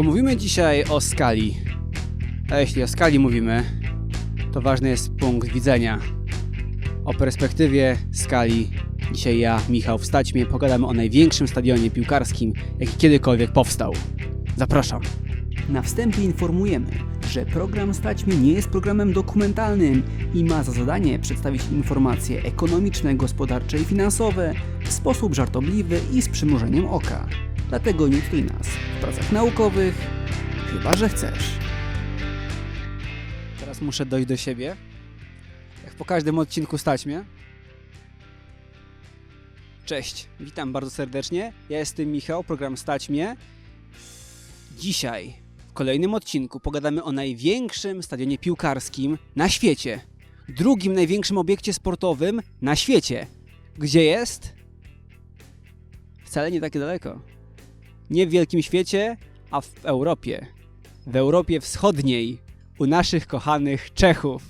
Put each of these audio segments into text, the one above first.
Pomówimy dzisiaj o skali. A jeśli o skali mówimy, to ważny jest punkt widzenia. O perspektywie skali dzisiaj ja, Michał Wstaćmie, pogadamy o największym stadionie piłkarskim, jaki kiedykolwiek powstał. Zapraszam. Na wstępie informujemy, że program Stać mnie nie jest programem dokumentalnym i ma za zadanie przedstawić informacje ekonomiczne, gospodarcze i finansowe w sposób żartobliwy i z przymrużeniem oka. Dlatego nie tluj nas w pracach naukowych, chyba że chcesz. Teraz muszę dojść do siebie. Jak po każdym odcinku Stać mnie. Cześć, witam bardzo serdecznie. Ja jestem Michał, program Stać mnie. Dzisiaj w kolejnym odcinku pogadamy o największym stadionie piłkarskim na świecie. Drugim największym obiekcie sportowym na świecie. Gdzie jest? Wcale nie takie daleko. Nie w wielkim świecie, a w Europie. W Europie Wschodniej, u naszych kochanych Czechów.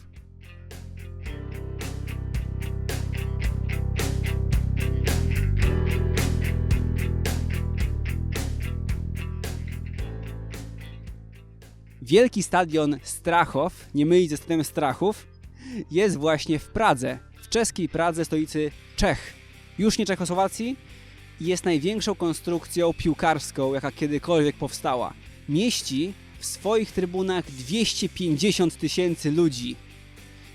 Wielki stadion Strachow, nie mylić ze stadionem Strachów, jest właśnie w Pradze, w czeskiej Pradze, stolicy Czech. Już nie Czechosłowacji, jest największą konstrukcją piłkarską, jaka kiedykolwiek powstała. Mieści w swoich trybunach 250 tysięcy ludzi.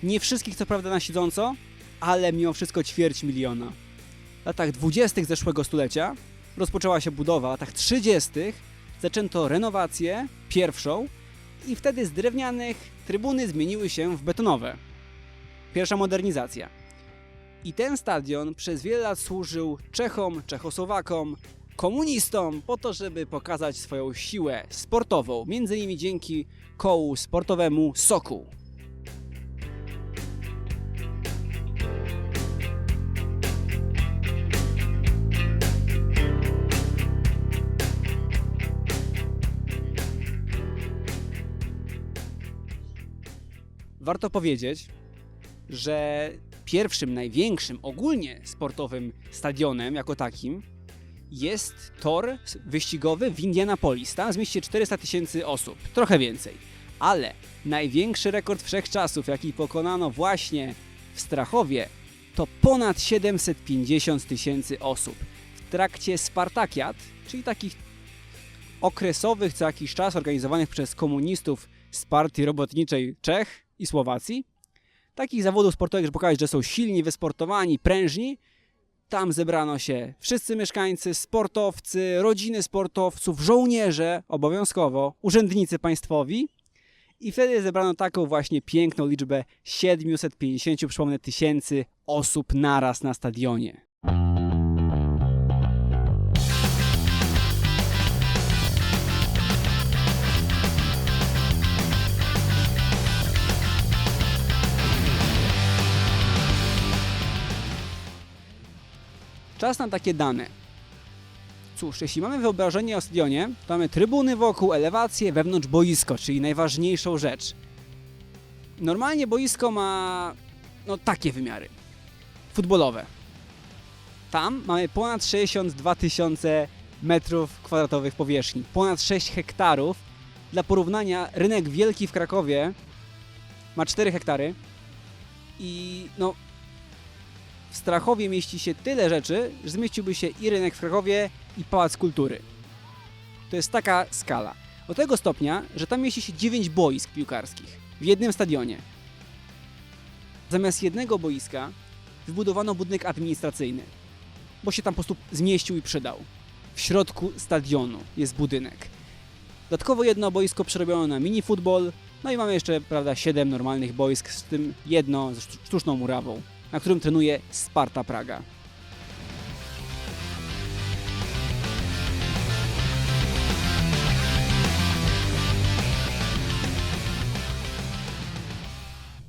Nie wszystkich co prawda na siedząco, ale mimo wszystko ćwierć miliona. W latach 20. zeszłego stulecia rozpoczęła się budowa, w latach 30. zaczęto renowację, pierwszą, i wtedy z drewnianych trybuny zmieniły się w betonowe. Pierwsza modernizacja. I ten stadion przez wiele lat służył Czechom, Czechosłowakom, komunistom po to, żeby pokazać swoją siłę sportową, między innymi dzięki kołu sportowemu Sokół. Warto powiedzieć, że pierwszym, największym, ogólnie sportowym stadionem jako takim jest tor wyścigowy w Indianapolis. Tam zmieści się 400 tysięcy osób, trochę więcej. Ale największy rekord wszechczasów, jaki pokonano właśnie w Strachowie, to ponad 750 tysięcy osób. W trakcie Spartakiad, czyli takich okresowych co jakiś czas organizowanych przez komunistów z partii robotniczej Czech i Słowacji, takich zawodów sportowych, żeby pokazać, że są silni, wysportowani, prężni. Tam zebrano się wszyscy mieszkańcy, sportowcy, rodziny sportowców, żołnierze obowiązkowo, urzędnicy państwowi. I wtedy zebrano taką właśnie piękną liczbę 750, przypomnę, tysięcy osób naraz na stadionie. Czas na takie dane. Cóż, jeśli mamy wyobrażenie o stadionie, to mamy trybuny wokół, elewację, wewnątrz boisko, czyli najważniejszą rzecz. Normalnie boisko ma no takie wymiary. Futbolowe. Tam mamy ponad 62 tysiące metrów kwadratowych powierzchni, ponad 6 hektarów. Dla porównania rynek wielki w Krakowie ma 4 hektary i no w Strachowie mieści się tyle rzeczy, że zmieściłby się i rynek w Krakowie, i Pałac Kultury. To jest taka skala. Do tego stopnia, że tam mieści się 9 boisk piłkarskich w jednym stadionie. Zamiast jednego boiska wybudowano budynek administracyjny, bo się tam po prostu zmieścił i przydał. W środku stadionu jest budynek. Dodatkowo jedno boisko przerobiono na mini futbol, no i mamy jeszcze, prawda, 7 normalnych boisk, z tym jedno ze sztuczną murawą na którym trenuje Sparta Praga.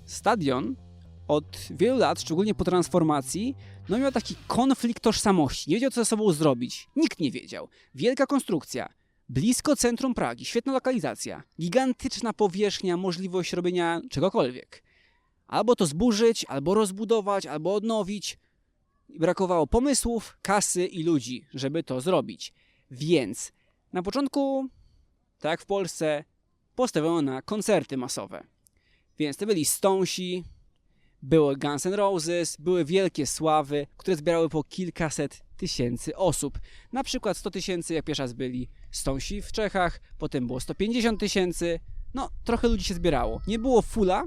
Stadion od wielu lat, szczególnie po transformacji, no miał taki konflikt tożsamości. Nie wiedział, co ze sobą zrobić. Nikt nie wiedział. Wielka konstrukcja, blisko centrum Pragi, świetna lokalizacja, gigantyczna powierzchnia, możliwość robienia czegokolwiek. Albo to zburzyć, albo rozbudować, albo odnowić. Brakowało pomysłów, kasy i ludzi, żeby to zrobić. Więc na początku tak jak w Polsce, postawiono na koncerty masowe. Więc to byli Stonesi, były Guns N' Roses, były wielkie sławy, które zbierały po kilkaset tysięcy osób. Na przykład 100 tysięcy, jak pierwszy raz byli Stonesi w Czechach, potem było 150 tysięcy. No, trochę ludzi się zbierało. Nie było fula,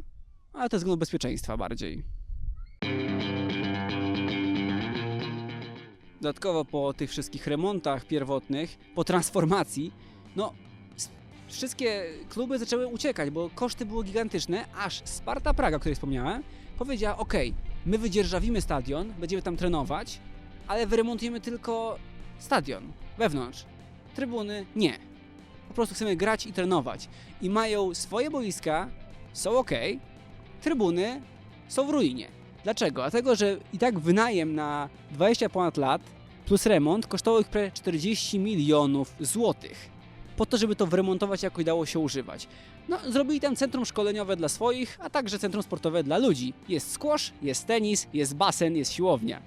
ale to ze względu bezpieczeństwa bardziej. Dodatkowo po tych wszystkich remontach pierwotnych, po transformacji, no wszystkie kluby zaczęły uciekać, bo koszty były gigantyczne, aż Sparta Praga, o której wspomniałem, powiedziała: OK, my wydzierżawimy stadion, będziemy tam trenować, ale wyremontujemy tylko stadion wewnątrz. Trybuny nie. Po prostu chcemy grać i trenować. I mają swoje boiska, są ok, trybuny są w ruinie. Dlaczego? Dlatego, że i tak wynajem na 20 ponad lat plus remont kosztował ich prawie 40 milionów złotych. Po to, żeby to wyremontować, jakoś dało się używać. No, zrobili tam centrum szkoleniowe dla swoich, a także centrum sportowe dla ludzi. Jest squash, jest tenis, jest basen, jest siłownia.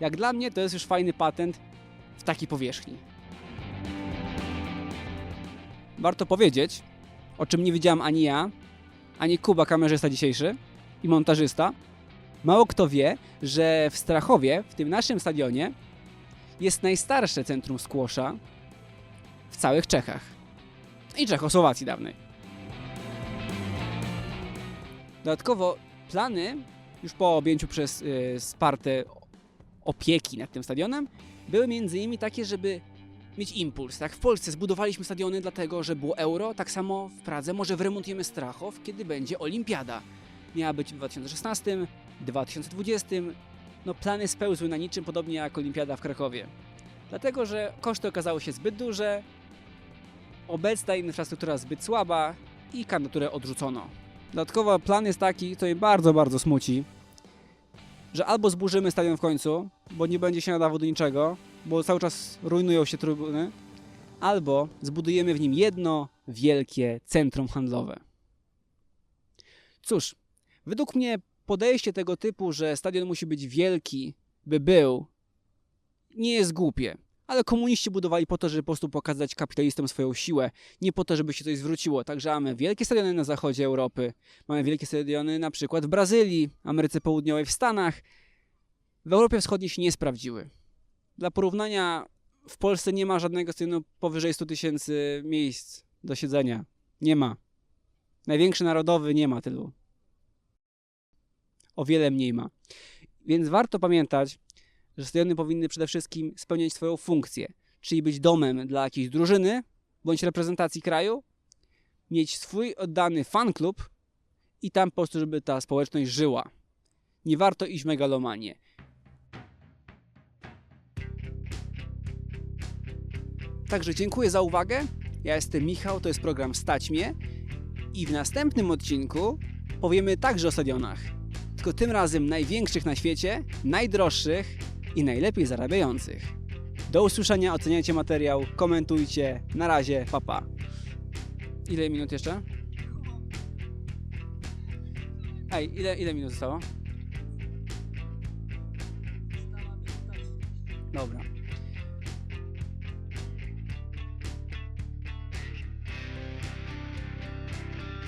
Jak dla mnie to jest już fajny patent w takiej powierzchni. Warto powiedzieć, o czym nie wiedziałam ani ja, ani Kuba, kamerzysta dzisiejszy i montażysta. Mało kto wie, że w Strachowie, w tym naszym stadionie, jest najstarsze centrum squasha w całych Czechach. I Czechosłowacji dawnej. Dodatkowo plany, już po objęciu przez y, Spartę opieki nad tym stadionem, były między innymi takie, żeby mieć impuls. Tak w Polsce zbudowaliśmy stadiony dlatego, że było euro, tak samo w Pradze może wyremontujemy Strachow, kiedy będzie olimpiada. Miała być w 2016, 2020. No plany spełzły na niczym, podobnie jak olimpiada w Krakowie. Dlatego, że koszty okazały się zbyt duże, obecna infrastruktura zbyt słaba i kandydaturę odrzucono. Dodatkowo plan jest taki, co mnie bardzo, bardzo smuci, że albo zburzymy stadion w końcu, bo nie będzie się nadawał do niczego, bo cały czas rujnują się trybuny, albo zbudujemy w nim jedno wielkie centrum handlowe. Cóż, według mnie podejście tego typu, że stadion musi być wielki, by był, nie jest głupie. Ale komuniści budowali po to, żeby po prostu pokazać kapitalistom swoją siłę, nie po to, żeby się coś zwróciło. Także mamy wielkie stadiony na zachodzie Europy, mamy wielkie stadiony na przykład w Brazylii, Ameryce Południowej, w Stanach. W Europie Wschodniej się nie sprawdziły. Dla porównania, w Polsce nie ma żadnego stadionu powyżej 100 tysięcy miejsc do siedzenia. Nie ma. Największy narodowy nie ma tylu. O wiele mniej ma. Więc warto pamiętać, że stadiony powinny przede wszystkim spełniać swoją funkcję, czyli być domem dla jakiejś drużyny bądź reprezentacji kraju, mieć swój oddany fan klub i tam po prostu, żeby ta społeczność żyła. Nie warto iść w megalomanię. Także dziękuję za uwagę. Ja jestem Michał, to jest program Stać Mnie i w następnym odcinku powiemy także o stadionach. Tylko tym razem największych na świecie, najdroższych i najlepiej zarabiających. Do usłyszenia, oceniajcie materiał, komentujcie. Na razie, papa. Ile minut jeszcze? Ej, ile, ile minut zostało? Dobra.